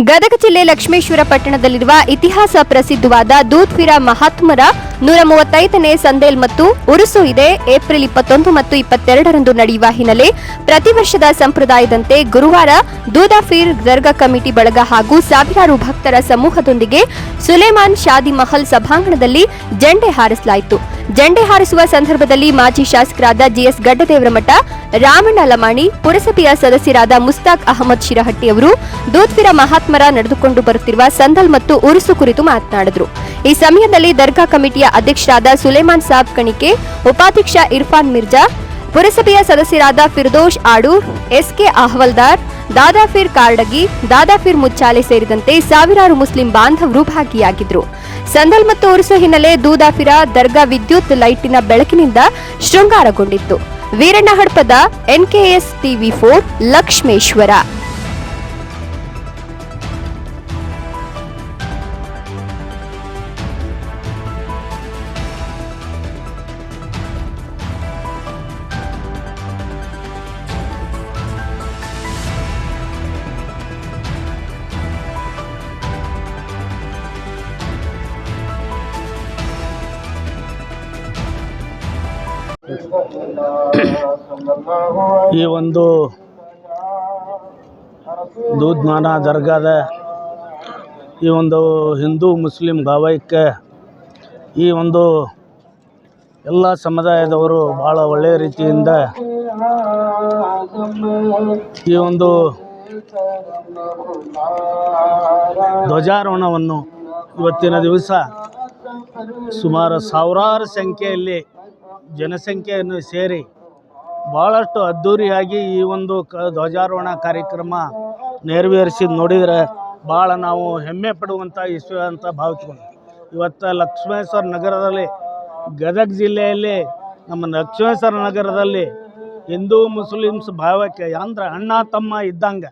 ಗದಗ ಜಿಲ್ಲೆ ಲಕ್ಷ್ಮೇಶ್ವರ ಪಟ್ಟಣದಲ್ಲಿರುವ ಇತಿಹಾಸ ಪ್ರಸಿದ್ಧವಾದ ದೂತ್ವೀರ ಮಹಾತ್ಮರ ನೂರ ಮೂವತ್ತೈದನೇ ಸಂದೇಲ್ ಮತ್ತು ಉರುಸು ಇದೆ. ಏಪ್ರಿಲ್ ಇಪ್ಪತ್ತೊಂದು ಮತ್ತು ಇಪ್ಪತ್ತೆರಡರಂದು ನಡೆಯುವ ಹಿನ್ನೆಲೆ ಪ್ರತಿ ವರ್ಷದ ಸಂಪ್ರದಾಯದಂತೆ ಗುರುವಾರ ದೂದಾಫೀರ್ ದರ್ಗಾ ಕಮಿಟಿ ಬಳಗ ಹಾಗೂ ಸಾವಿರಾರು ಭಕ್ತರ ಸಮೂಹದೊಂದಿಗೆ ಸುಲೇಮಾನ್ ಶಾದಿ ಮಹಲ್ ಸಭಾಂಗಣದಲ್ಲಿ ಜೆಂಡೆ ಹಾರಿಸಲಾಯಿತು. ಜೆಂಡೆ ಹಾರಿಸುವ ಸಂದರ್ಭದಲ್ಲಿ ಮಾಜಿ ಶಾಸಕರಾದ ಜಿಎಸ್ ಗಡ್ಡದೇವರಮಠ, ರಾಮಣ್ಣ ಲಮಾಣಿ, ಪುರಸಭೆಯ ಸದಸ್ಯರಾದ ಮುಸ್ತಾಕ್ ಅಹಮದ್ ಶಿರಹಟ್ಟಿ ಅವರು ದೂತ್ವಿರ ಮಹಾತ್ಮರ ನಡೆದುಕೊಂಡು ಬರುತ್ತಿರುವ ಸಂದಲ್ ಮತ್ತು ಉರುಸು ಕುರಿತು ಮಾತನಾಡಿದರು. ಈ ಸಮಯದಲ್ಲಿ ದರ್ಗಾ ಕಮಿಟಿಯ ಅಧ್ಯಕ್ಷರಾದ ಸುಲೇಮಾನ್ ಸಾಬ್ ಕಣಿಕೆ, ಉಪಾಧ್ಯಕ್ಷ ಇರ್ಫಾನ್ ಮಿರ್ಜಾ, ಪುರಸಭೆಯ ಸದಸ್ಯರಾದ ಫಿರ್ದೋಶ್ ಆಡೂರ್, ಎಸ್ಕೆ ಅಹವಲ್ದಾರ್ ದಾದಾಫಿರ್ ಕಾರ್ಡಗಿ ದಾದಾಫಿರ್ ಮುಚ್ಚಾಲೆ ಸೇರಿದಂತೆ ಸಾವಿರಾರು ಮುಸ್ಲಿಂ ಬಾಂಧವರು ಭಾಗಿಯಾಗಿದ್ದರು ಸಂದಲ್ ಮತ್ತು ಉರುಸು ಹಿನ್ನೆಲೆ ದೂದಾಫಿರ ದರ್ಗಾ ವಿದ್ಯುತ್ ಲೈಟಿನ ಬೆಳಕಿನಿಂದ ಶೃಂಗಾರಗೊಂಡಿತ್ತು. Veeranna Hadpad NKS TV four Lakshmeshwar. ಈ ಒಂದು ದೂದ್ಮಾನ ದರ್ಗಾದ ಈ ಒಂದು ಹಿಂದೂ ಮುಸ್ಲಿಂ ಭಾವೈಕ್ಯ, ಈ ಒಂದು ಎಲ್ಲ ಸಮುದಾಯದವರು ಭಾಳ ಒಳ್ಳೆಯ ರೀತಿಯಿಂದ ಈ ಒಂದು ಧ್ವಜಾರೋಹಣವನ್ನು ಇವತ್ತಿನ ದಿವಸ ಸುಮಾರು ಸಾವಿರಾರು ಸಂಖ್ಯೆಯಲ್ಲಿ ಜನಸಂಖ್ಯೆಯನ್ನು ಸೇರಿ ಭಾಳಷ್ಟು ಅದ್ಧೂರಿಯಾಗಿ ಈ ಒಂದು ಕ ಧ್ವಜಾರೋಹಣ ಕಾರ್ಯಕ್ರಮ ನೆರವೇರಿಸಿ ನೋಡಿದರೆ ಭಾಳ ನಾವು ಹೆಮ್ಮೆ ಪಡುವಂಥ ಇಸ್ವಿ ಅಂತ ಭಾವಿಸ್ಕೊಂಡು ಇವತ್ತು ಲಕ್ಷ್ಮೇಶ್ವರ ನಗರದಲ್ಲಿ ಗದಗ ಜಿಲ್ಲೆಯಲ್ಲಿ ನಮ್ಮ ಲಕ್ಷ್ಮೇಶ್ವರ ನಗರದಲ್ಲಿ ಹಿಂದೂ ಮುಸ್ಲಿಮ್ಸ್ ಭಾವಕ್ಕೆ ಅಂದ್ರೆ ಅಣ್ಣ ತಮ್ಮ ಇದ್ದಂಗೆ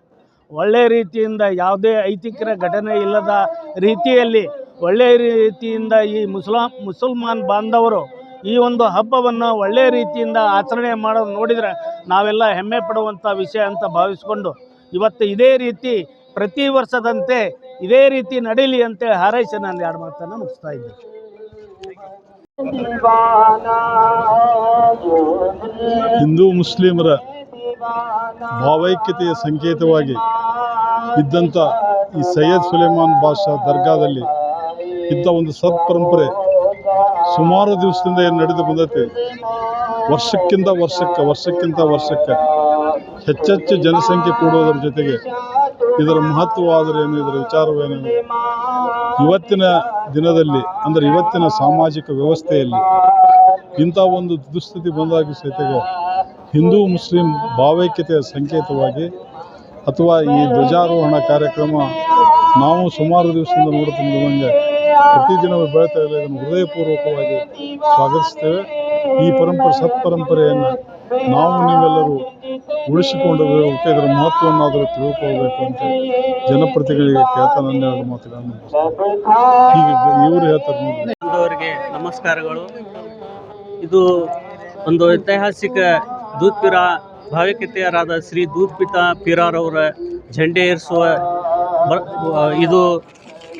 ಒಳ್ಳೆಯ ರೀತಿಯಿಂದ ಯಾವುದೇ ಐತಿಕರ ಘಟನೆ ಇಲ್ಲದ ರೀತಿಯಲ್ಲಿ ಒಳ್ಳೆಯ ರೀತಿಯಿಂದ ಈ ಮುಸ್ಲಾಂ ಮುಸಲ್ಮಾನ್ ಬಾಂಧವರು ಈ ಒಂದು ಹಬ್ಬವನ್ನು ಒಳ್ಳೆಯ ರೀತಿಯಿಂದ ಆಚರಣೆ ಮಾಡೋದು ನೋಡಿದರೆ ನಾವೆಲ್ಲ ಹೆಮ್ಮೆ ಪಡುವಂಥ ವಿಷಯ ಅಂತ ಭಾವಿಸ್ಕೊಂಡು ಇವತ್ತು ಇದೇ ರೀತಿ ಪ್ರತಿ ವರ್ಷದಂತೆ ಇದೇ ರೀತಿ ನಡೀಲಿ ಅಂತೇಳಿ ಹಾರೈಸಿ ನಾನು ಎರಡು ಮಾತನ್ನು ಮುಗಿಸ್ತಾ ಇದ್ದೀನಿ. ಹಿಂದೂ ಮುಸ್ಲಿಮರ ಭಾವೈಕ್ಯತೆಯ ಸಂಕೇತವಾಗಿ ಇದ್ದಂಥ ಈ ಸೈಯದ್ ಸುಲೇಮಾನ್ ಬಾಷಾ ದರ್ಗಾದಲ್ಲಿ ಇದ್ದ ಒಂದು ಸತ್ಪರಂಪರೆ ಸುಮಾರು ದಿವಸದಿಂದ ಏನು ನಡೆದು ಬಂದೈತಿ? ವರ್ಷಕ್ಕಿಂತ ವರ್ಷಕ್ಕೆ ವರ್ಷಕ್ಕಿಂತ ವರ್ಷಕ್ಕೆ ಹೆಚ್ಚೆಚ್ಚು ಜನಸಂಖ್ಯೆ ಕೂಡುವುದರ ಜೊತೆಗೆ ಇದರ ಮಹತ್ವವಾದರೇನು ಇದರ ವಿಚಾರವೇನು ಇವತ್ತಿನ ದಿನದಲ್ಲಿ, ಅಂದರೆ ಇವತ್ತಿನ ಸಾಮಾಜಿಕ ವ್ಯವಸ್ಥೆಯಲ್ಲಿ ಇಂಥ ಒಂದು ದುಸ್ಥಿತಿ ಬಂದಾಗ ಜೊತೆಗೆ ಹಿಂದೂ, ಮುಸ್ಲಿಂ ಭಾವೈಕ್ಯತೆಯ ಸಂಕೇತವಾಗಿ ಅಥವಾ ಈ ಧ್ವಜಾರೋಹಣ ಕಾರ್ಯಕ್ರಮ ನಾವು ಸುಮಾರು ದಿವಸದಿಂದ ಬಂದಂಗೆ ಪ್ರತಿದಿನವೂ ಬೆಳೀತಾ ಇಲ್ಲ ಇದನ್ನು ಹೃದಯಪೂರ್ವಕವಾಗಿ ಸ್ವಾಗತಿಸ್ತೇವೆ. ಈ ಪರಂಪರೆ, ಸತ್ಪರಂಪರೆಯನ್ನು ನಾವು ನೀವೆಲ್ಲರೂ ಉಳಿಸಿಕೊಂಡು ಹೋಗುತ್ತೆ ಇದರ ಮಹತ್ವವನ್ನಾದರೂ ತಿಳ್ಕೊಳ್ಬೇಕು ಅಂತ ಜನಪ್ರತಿಗಳಿಗೆ ಎರಡು ಮಾತುಗಳನ್ನು ಮುಗಿಸ್ತೇನೆ. ಇವರು ಹೇಳ್ತಾರೆ ನಮಸ್ಕಾರಗಳು. ಇದು ಒಂದು ಐತಿಹಾಸಿಕ ದೂತ್ಪಿರ ಭಾವಿಕತೆಯರಾದ ಶ್ರೀ ದೂತ್ಪಿತ ಪೀರಾರವರ ಝಂಡೆ ಏರಿಸುವ ಇದು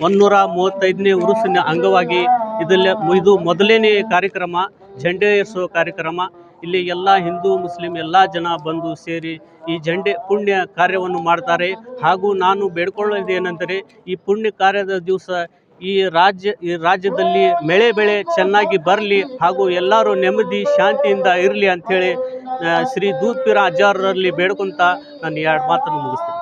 ಒಂನ್ನೂರ ಮೂವತ್ತೈದನೇ ಉರುಸಿನ ಅಂಗವಾಗಿ ಇದಲ್ಲ ಇದು ಮೊದಲನೇ ಕಾರ್ಯಕ್ರಮ, ಜಂಡೆ ಏರಿಸುವ ಕಾರ್ಯಕ್ರಮ. ಇಲ್ಲಿ ಎಲ್ಲ ಹಿಂದೂ, ಮುಸ್ಲಿಂ ಎಲ್ಲ ಜನ ಬಂದು ಸೇರಿ ಈ ಜಂಡೆ ಪುಣ್ಯ ಕಾರ್ಯವನ್ನು ಮಾಡ್ತಾರೆ. ಹಾಗೂ ನಾನು ಬೇಡ್ಕೊಳ್ಳೋದೇನೆಂದರೆ ಈ ಪುಣ್ಯ ಕಾರ್ಯದ ದಿವಸ ಈ ರಾಜ್ಯ, ಈ ರಾಜ್ಯದಲ್ಲಿ ಮಳೆ ಬೆಳೆ ಚೆನ್ನಾಗಿ ಬರಲಿ ಹಾಗೂ ಎಲ್ಲರೂ ನೆಮ್ಮದಿ, ಶಾಂತಿಯಿಂದ ಇರಲಿ ಅಂಥೇಳಿ ಶ್ರೀ ಶ್ರೀ ದೂತ್ಪೀರ ಅಜ್ಜಾರರಲ್ಲಿ ಬೇಡ್ಕೊಂತ ನಾನು ಎರಡು ಮಾತನ್ನು ಮುಗಿಸ್ತೀನಿ.